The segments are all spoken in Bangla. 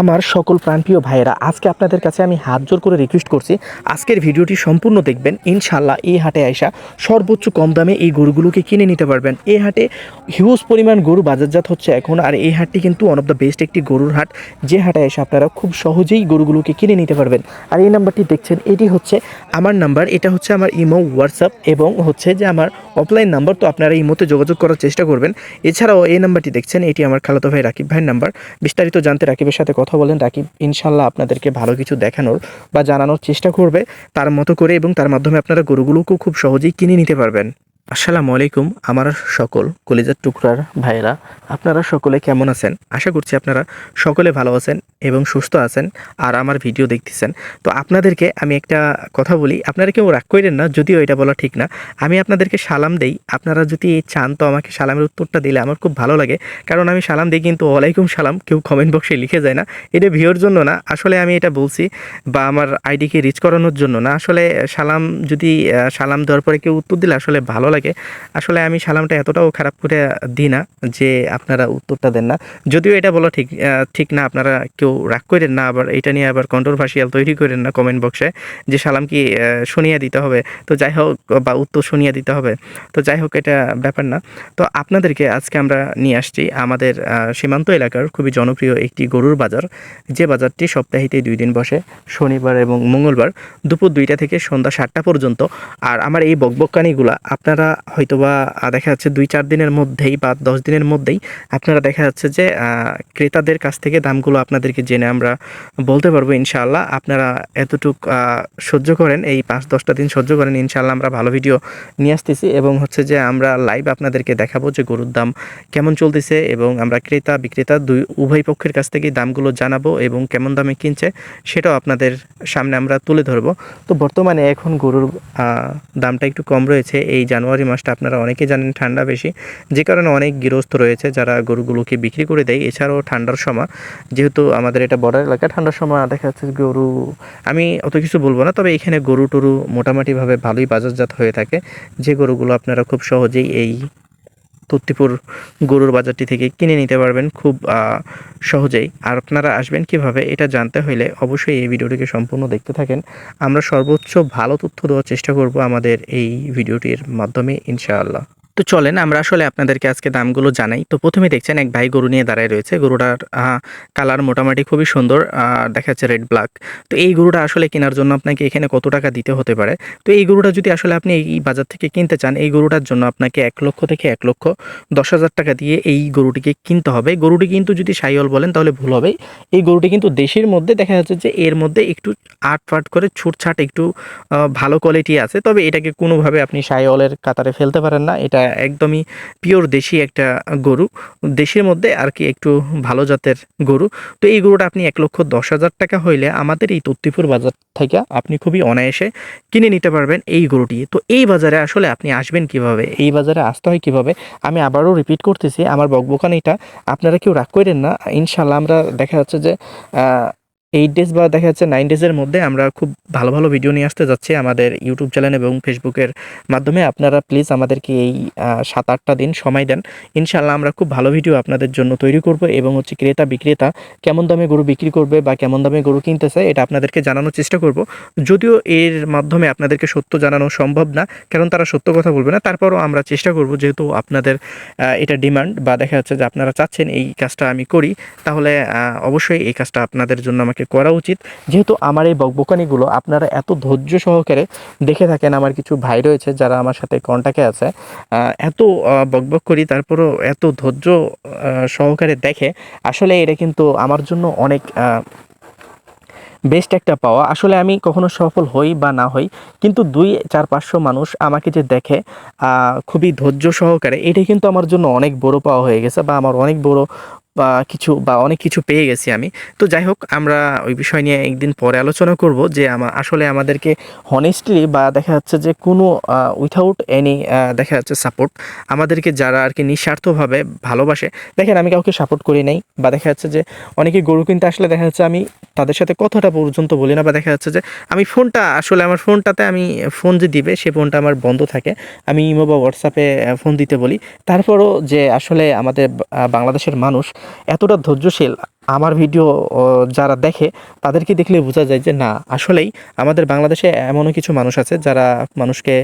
আমার সকল প্রাণপ্রিয় ভাইয়েরা, আজকে আপনাদের কাছে আমি হাত জোর করে রিকোয়েস্ট করছি। আজকের ভিডিওটি সম্পূর্ণ দেখবেন ইনশাল্লাহ এই হাটে আইসা সর্বোচ্চ কম দামে এই গরুগুলোকে কিনে নিতে পারবেন। এই হাটে হিউজ পরিমাণ গরু বাজারজাত হচ্ছে এখন, আর এই হাটটি কিন্তু ওয়ান অফ দ্য বেস্ট একটি গরুর হাট। যে হাটে এসে আপনারা খুব সহজেই গরুগুলোকে কিনে নিতে পারবেন। আর এই নাম্বারটি দেখছেন, এটি হচ্ছে আমার নাম্বার, এটা হচ্ছে আমার ইমো হোয়াটসঅ্যাপ এবং হচ্ছে যে আমার অফলাইন নাম্বার, তো আপনারা এই ইমোতে যোগাযোগ করার চেষ্টা করবেন। এছাড়াও এই নাম্বারটি দেখছেন, এটি আমার খালাতো ভাই রাকিব ভাইয়ের নাম্বার। বিস্তারিত জানতে রাকিবের সাথে কথা বলেন, রাকিব ইনশাল্লাহ আপনাদেরকে ভালো কিছু দেখানোর বা জানানোর চেষ্টা করবে। তার মতো করে এবং তার মাধ্যমে আপনারা গরুগুলোকেও খুব সহজেই কিনে নিতে পারবেন। আসসালামু আলাইকুম, আমার সকল কলেজের টুকরার ভাইয়েরা। আপনারা সকলে কেমন আছেন? আশা করছি আপনারা সকলে ভালো আছেন এবং সুস্থ আছেন আর আমার ভিডিও দেখতেছেন। তো আপনাদেরকে আমি একটা কথা বলি, আপনারা কেউ রাগ করেন না, যদিও এটা বলা ঠিক না। আমি আপনাদেরকে সালাম দেই, আপনারা যদি চান তো আমাকে সালামের উত্তরটা দিলে আমার খুব ভালো লাগে। কারণ আমি সালাম দিই কিন্তু ওয়ালাইকুম সালাম, কেউ কমেন্ট বক্সে লিখে যায় না। এটা ভিওর জন্য না, আসলে আমি এটা বলছি বা আমার আইডিকে রিচ করানোর জন্য না। আসলে সালাম যদি সালাম দেওয়ার পরে কেউ উত্তর দিলে আসলে ভালো লাগে। আসলে আমি সালামটা এতটাও খারাপ করে দিই না যে আপনারা উত্তরটা দেন না। যদিও এটা বলা ঠিক ঠিক না, আপনারা কেউ রাগ করেন না, আবার এটা নিয়ে আবার কন্ট্রোভার্সিয়াল তৈরি করেন না কমেন্ট বক্সে যে সালাম কি শুনিয়ে দিতে হবে। তো যাই হোক, বা উত্তর শুনিয়ে দিতে হবে। তো যাই হোক, এটা ব্যাপার না। তো আপনাদেরকে আজকে আমরা নিয়ে আসছি আমাদের সীমান্ত এলাকার খুবই জনপ্রিয় একটি গরুর বাজার। যে বাজারটি সপ্তাহিতে দুই দিন বসে, শনিবার এবং মঙ্গলবার দুপুর দুইটা থেকে সন্ধ্যা সাতটা পর্যন্ত। আর আমার এই বকবকানিগুলা আপনারা হয়তোবা আহ, দেখা যাচ্ছে দুই চার দিনের মধ্যেই বা দশ দিনের মধ্যেই আপনারা দেখা যাচ্ছে যে ক্রেতাদের কাছ থেকে দামগুলো আপনাদেরকে জেনে আমরা বলতে পারব ইনশাআল্লাহ। আপনারা এতটুক সহ্য করেন এই পাঁচ দশটা দিন সহ্য করেন ইনশাআল্লাহ আমরা ভালো ভিডিও নিয়ে আসতেছি এবং হচ্ছে যে আমরা লাইভ আপনাদেরকে দেখাবো যে গরুর দাম কেমন চলতেছে এবং আমরা ক্রেতা বিক্রেতা দুই উভয় পক্ষের কাছ থেকেই দামগুলো জানাব এবং কেমন দামে কিনছে সেটাও আপনাদের সামনে আমরা তুলে ধরবো। তো বর্তমানে এখন গরুর দামটা একটু কম রয়েছে। এই জানুয়ারি মাসটা আপনারা অনেকেই জানেন ঠান্ডা বেশি। যে কারণে অনেক গৃহস্থ রয়েছে যারা গরুগুলোকে বিক্রি করে দেয়। এছাড়াও ঠান্ডার সময়, যেহেতু আমাদের এটা বর্ডার এলাকা, ঠান্ডার সময় দেখা যাচ্ছে গরু, আমি অত কিছু বলব না, তবে এখানে গরু টরু মোটামুটিভাবে ভালোই বাজারজাত হয়ে থাকে। যে গরুগুলো আপনারা খুব সহজেই এই তত্তিপুর গরুর বাজারটি থেকে কিনে নিতে পারবেন খুব সহজেই। আর আপনারা আসবেন কীভাবে এটা জানতে হলে অবশ্যই এই ভিডিওটিকে সম্পূর্ণ দেখতে থাকেন। আমরা সর্বোচ্চ ভালো তথ্য দেওয়ার চেষ্টা করব আমাদের এই ভিডিওটির মাধ্যমে, ইনশাআল্লাহ। তো চলেন আমরা আসলে আপনাদেরকে আজকে দামগুলো জানাই। তো প্রথমে দেখছেন এক ভাই গরু নিয়ে দাঁড়ায় রয়েছে। গরুটার কালার মোটামুটি খুবই সুন্দর দেখা যাচ্ছে রেড ব্ল্যাক। তো এই গরুটা আসলে কেনার জন্য আপনাকে এখানে কত টাকা দিতে হতে পারে? তো এই গরুটা যদি আসলে আপনি এই বাজার থেকে কিনতে চান, এই গরুটার জন্য আপনাকে এক লক্ষ থেকে এক লক্ষ দশ হাজার টাকা দিয়ে এই গরুটিকে কিনতে হবে। গরুটি কিন্তু যদি সাইওয়াল বলেন তাহলে ভুল হবে। এই গরুটি কিন্তু দেশের মধ্যে দেখা যাচ্ছে যে এর মধ্যে একটু আট ফাট করে ছুটছাট একটু ভালো কোয়ালিটি আছে। তবে এটাকে কোনোভাবে আপনি সাইওয়ালের কাতারে ফেলতে পারেন না। এটা একদমই পিওর দেশি একটা গরু। দেশের মধ্যে আর কি একটু ভালো জাতের গরু। তো এই গরুটা আপনি এক লক্ষ দশ হাজার টাকা হইলে আমাদের এই তত্তিপুর বাজার থেকে আপনি খুবই অনায়াসে কিনে নিতে পারবেন এই গরুটি। তো এই বাজারে আসলে আপনি আসবেন কীভাবে? এই বাজারে আসতে হয় কীভাবে? আমি আবারও রিপিট করতেছি, আমার বকবকানিটা আপনারা কেউ রাগ করেন না। ইনশাল্লাহ আমরা দেখা যাচ্ছে যে এইট ডেজ বা দেখা যাচ্ছে নাইন ডেজের মধ্যে আমরা খুব ভালো ভালো ভিডিও নিয়ে আসতে যাচ্ছি আমাদের ইউটিউব চ্যানেল এবং ফেসবুকের মাধ্যমে। আপনারা প্লিজ আমাদেরকে এই সাত আটটা দিন সময় দেন। ইনশাল্লাহ আমরা খুব ভালো ভিডিও আপনাদের জন্য তৈরি করব এবং হচ্ছে ক্রেতা বিক্রেতা কেমন দামে গরু বিক্রি করবে বা কেমন দামে গরু কিনতেছে এটা আপনাদেরকে জানানোর চেষ্টা করব। যদিও এর মাধ্যমে আপনাদেরকে সত্য জানানো সম্ভব না, কারণ তারা সত্য কথা বলবে না। তারপরও আমরা চেষ্টা করব যেহেতু আপনাদের এটা ডিমান্ড বা দেখা যাচ্ছে যে আপনারা চাচ্ছেন এই কাজটা আমি করি, তাহলে অবশ্যই এই কাজটা আপনাদের জন্য আমাকে করা উচিত। যেহেতু আমার এই বকবকানিগুলো আপনারা এত ধৈর্য সহকারে দেখে থাকেন, আমার কিছু ভাই রয়েছে যারা আমার সাথে কন্ট্যাক্টে আছে। এত বকবক করি, তারপরও এত ধৈর্য সহকারে দেখে। আসলে এটা কিন্তু আমার জন্য অনেক বেস্ট একটা পাওয়া। আসলে আমি কখনো সফল হই বা না হই, কিন্তু দুই, চার, পাঁচশো মানুষ আমাকে যে দেখে খুবই ধৈর্য সহকারে, এটা কিন্তু আমার জন্য অনেক বড় পাওয়া হয়ে গেছে বা আমার অনেক বড় বা কিছু বা অনেক কিছু পেয়ে গেছি আমি। তো যাই হোক আমরা ওই বিষয় নিয়ে একদিন পরে আলোচনা করব যে আমা, আসলে আমাদেরকে হনেস্টলি বা দেখা যাচ্ছে যে কোনো উইথাউট এনি দেখা যাচ্ছে সাপোর্ট আমাদেরকে যারা আর কি নিঃস্বার্থভাবে ভালোবাসে, দেখেন আমি কাউকে সাপোর্ট করি নাই বা দেখা যাচ্ছে যে অনেকে গরু কিনতে আসলে দেখা যাচ্ছে আমি তাদের সাথে কথাটা পর্যন্ত বলি না বা দেখা যাচ্ছে যে আমি ফোনটা, আসলে আমার ফোনটাতে আমি ফোন যে দিবে সে ফোনটা আমার বন্ধ থাকে। আমি ইমো বা হোয়াটসঅ্যাপে ফোন দিতে বলি। তারপরও যে আসলে আমাদের বাংলাদেশের মানুষ এতটা ধৈর্যশীল আমার ভিডিও যারা দেখে, তাদেরকে দেখলে বোঝা যায় যে না, আসলেই আমাদের বাংলাদেশে এমনও কিছু মানুষ আছে যারা মানুষকে,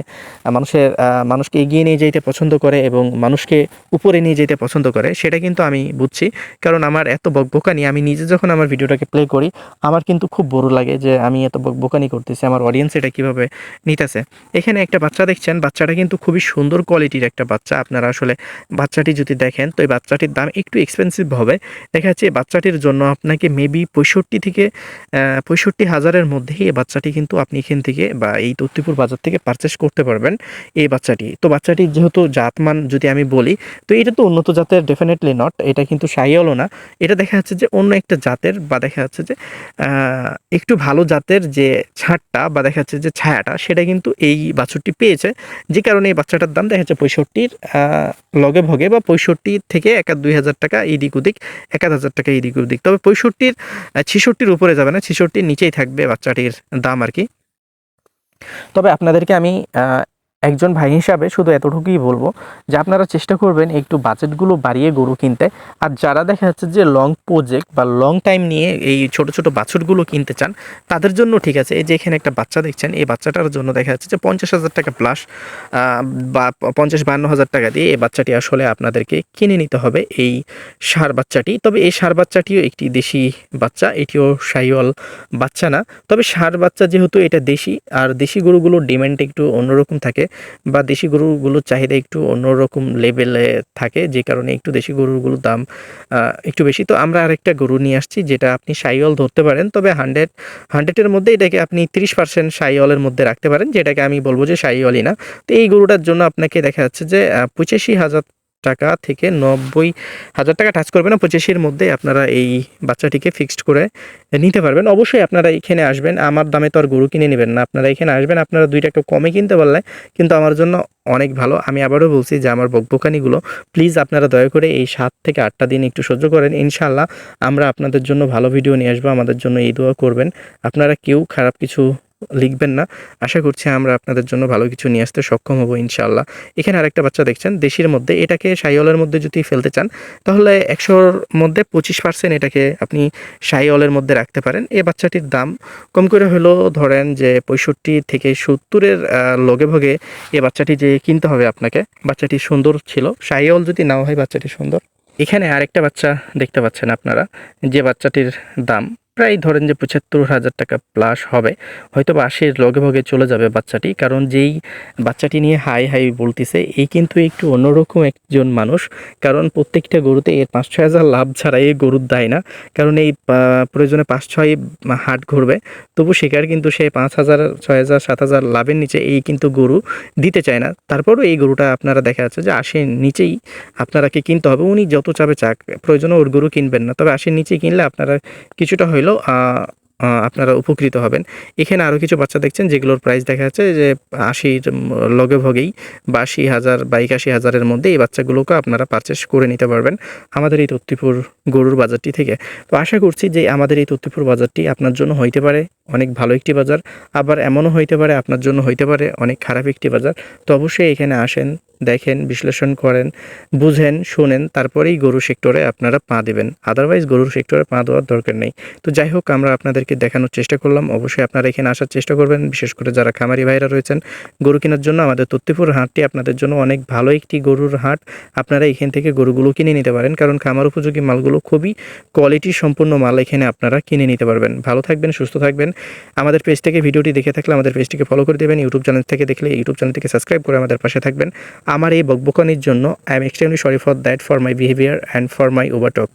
মানুষের মানুষকে এগিয়ে নিয়ে যেতে পছন্দ করে এবং মানুষকে উপরে নিয়ে যেতে পছন্দ করে, সেটা কিন্তু আমি বুঝছি। কারণ আমার এত বকবকানি, আমি নিজে যখন আমার ভিডিওটাকে প্লে করি, আমার কিন্তু খুব বড় লাগে যে আমি এত বকবকানি করতেছি, আমার অডিয়েন্স এটা কীভাবে নিতেছে। এখানে একটা বাচ্চা দেখছেন, বাচ্চাটা কিন্তু খুবই সুন্দর কোয়ালিটির একটা বাচ্চা। আপনারা আসলে বাচ্চাটি যদি দেখেন, তো এই বাচ্চাটির দাম একটু এক্সপেন্সিভ হবে। দেখা যাচ্ছে এই বাচ্চাটির জন্য আপনাকে মেবি পঁয়ষট্টি থেকে পঁয়ষট্টি হাজারের মধ্যেই এই বাচ্চাটি কিন্তু আপনি এখান থেকে বা এই তত্তিপুর বাজার থেকে পারচেস করতে পারবেন এই বাচ্চাটি। তো বাচ্চাটি যেহেতু জাতমান যদি আমি বলি, তো এটা তো উন্নত জাতের ডেফিনেটলি নট এটা কিন্তু সাইয়ালও না। এটা দেখা যাচ্ছে যে অন্য একটা জাতের বা দেখা যাচ্ছে যে একটু ভালো জাতের যে ছাড়টা বা দেখা যাচ্ছে যে ছায়াটা, সেটা কিন্তু এই বাছুরটি পেয়েছে। যে কারণে এই বাচ্চাটার দাম দেখা যাচ্ছে পঁয়ষট্টির লগে ভগে বা পঁয়ষট্টি থেকে এক দুই হাজার টাকা এদিক ওদিক এক হাজার টাকা এদিক ওদিক তবে পঁয়ষট্টির ছিষট্টির উপরে যাবে না, ছিষট্টির নিচেই থাকবে বাচ্চাটির দাম আর কি। তবে আপনাদেরকে আমি একজন ভাই হিসাবে শুধু এতটুকুই বলব যে আপনারা চেষ্টা করবেন একটু বাজেটগুলো বাড়িয়ে গরু কিনতে। আর যারা দেখা যাচ্ছে যে লং প্রজেক্ট বা লং টাইম নিয়ে এই ছোট ছোট বাছুরগুলো কিনতে চান, তাদের জন্য ঠিক আছে, এই যে এখানে একটা বাচ্চা দেখছেন, এই বাচ্চাটার জন্য দেখা যাচ্ছে যে পঞ্চাশ হাজার টাকা প্লাস বা পঞ্চাশ বান্ন হাজার টাকা দিয়ে এই বাচ্চাটি আসলে আপনাদেরকে কিনে নিতে হবে এই সার বাচ্চাটি। তবে এই সার বাচ্চাটিও একটি দেশি বাচ্চা, এটিও সাইওয়াল বাচ্চা না। তবে সার বাচ্চা যেহেতু এটা দেশি, আর দেশি গরুগুলোর ডিমান্ড একটু অন্যরকম থাকে বা দেশি গরুগুলোর চাহিদা একটু অন্যরকম লেভেলে থাকে, যে কারণে একটু দেশি গরুগুলোর দাম একটু বেশি। তো আমরা আরেকটা গরু নিয়ে আসছি, যেটা আপনি সাইওয়াল ধরতে পারেন, তবে হান্ড্রেড হান্ড্রেডের মধ্যে এটাকে আপনি তিরিশ পার্সেন্ট সাইওয়ালের মধ্যে রাখতে পারেন, যেটাকে আমি বলব যে সাইওয়ালই না। তো এই গরুটার জন্য আপনাকে দেখা যাচ্ছে যে পঁচাশি হাজার টাকা থেকে নব্বই হাজার টাকা টাচ করবে না পঁচাশির মধ্যে আপনারা এই বাচ্চাটিকে ফিক্সড করে নিতে পারবেন। অবশ্যই আপনারা এখানে আসবেন। আমার দামে তো আর গরু কিনে নেবেন না। আপনারা এখানে আসবেন, আপনারা দুইটা একটু কমে কিনতে পারলে কিন্তু আমার জন্য অনেক ভালো। আমি আবারও বলছি যে আমার বকবকানিগুলো প্লিজ আপনারা দয়া করে এই সাত থেকে আটটা দিন একটু সহ্য করেন। ইনশাল্লাহ আমরা আপনাদের জন্য ভালো ভিডিও নিয়ে আসব। আমাদের জন্য এই দোয়া করবেন। আপনারা কেউ খারাপ কিছু লিখবেন না। আশা করছি আমরা আপনাদের জন্য ভালো কিছু নিয়ে আসতে সক্ষম হব ইনশাল্লাহ এখানে আরেকটা বাচ্চা দেখছেন, দেশির মধ্যে। এটাকে সাইওয়ালের মধ্যে যদি ফেলতে চান, তাহলে একশোর মধ্যে পঁচিশ পার্সেন্ট এটাকে আপনি সাইওয়ালের মধ্যে রাখতে পারেন। এই বাচ্চাটির দাম কম করে হলেও ধরেন যে পঁয়ষট্টি থেকে সত্তরের লগে ভোগে এ বাচ্চাটি যে কিনতে হবে আপনাকে, বাচ্চাটি সুন্দর ছিল। সাইওয়াল যদি নাও হয় বাচ্চাটি সুন্দর। এখানে আরেকটা বাচ্চা দেখতে পাচ্ছেন আপনারা, যে বাচ্চাটির দাম। প্রায় ধরেন যে পঁচাত্তর হাজার টাকা প্লাস হবে। হয়তো বা আশির লগে ভগে চলে যাবে বাচ্চাটি, কারণ যেই বাচ্চাটি নিয়ে হাই হাই বলতেছে, এই কিন্তু একটু অন্যরকম একজন মানুষ। কারণ প্রত্যেকটা গরুতে এর পাঁচ ছয় হাজার লাভ ছাড়া এই গরুর দেয় না। কারণ এই প্রয়োজনে পাঁচ ছয় হাট ঘুরবে। তবু শিকার কিন্তু সে পাঁচ হাজার, ছয় হাজার, সাত হাজার লাভের নিচে এই কিন্তু গরু দিতে চায় না। তারপরও এই গরুটা আপনারা দেখা যাচ্ছে যে আশির নিচেই আপনারাকে কিনতে হবে। উনি যত চাপে চাক, প্রয়োজনে ওর গরু কিনবেন না। তবে আশির নিচে কিনলে আপনারা কিছুটা হইলেও আপনারা উপকৃত হবেন। এখানে আরও কিছু বাচ্চা দেখছেন, যেগুলোর প্রাইস দেখা যাচ্ছে যে, আশির লগে ভগেই বা আশি হাজার বা একাশি হাজারের মধ্যে এই বাচ্চাগুলোকে আপনারা পারচেস করে নিতে পারবেন আমাদের এই তত্তিপুর গরুর বাজারটি থেকে। তো আশা করছি যে আমাদের এই তত্তিপুর বাজারটি আপনার জন্য হইতে পারে। অনেক ভালো একটি বাজার। আবার এমনও হইতে পারে, আপনার জন্য হইতে পারে অনেক খারাপ একটি বাজার। তো অবশ্যই এখানে আসেন, দেখেন, বিশ্লেষণ করেন, বুঝেন, শোনেন, তারপরেই গরু সেক্টরে আপনারা পা দেবেন। আদারওয়াইজ গরুর সেক্টরে পা দেওয়ার দরকার নেই। তো যাই হোক, আমরা আপনাদেরকে দেখানোর চেষ্টা করলাম। অবশ্যই আপনারা এখানে আসার চেষ্টা করবেন, বিশেষ করে যারা খামারি ভাইরা রয়েছেন। গরু কেনার জন্য আমাদের তত্তিপুর হাটটি আপনাদের জন্য অনেক ভালো একটি গরুর হাট। আপনারা এখান থেকে গরুগুলো কিনে নিতে পারেন, কারণ খামার উপযোগী মালগুলো খুবই কোয়ালিটি সম্পূর্ণ মাল এখানে আপনারা কিনে নিতে পারবেন। ভালো থাকবেন, সুস্থ থাকবেন। আমাদের পেজ থেকে ভিডিওটি দেখে থাকলে আমাদের পেজটিকে ফলো করে দেবেন ইউটিউব চ্যানেল থেকে দেখলে ইউটিউব চ্যানেল থেকে সাবস্ক্রাইব করে আমাদের পাশে থাকবেন। আমার এই বকবকানির জন্য I am extremely sorry for that for my behaviour and for my overtalk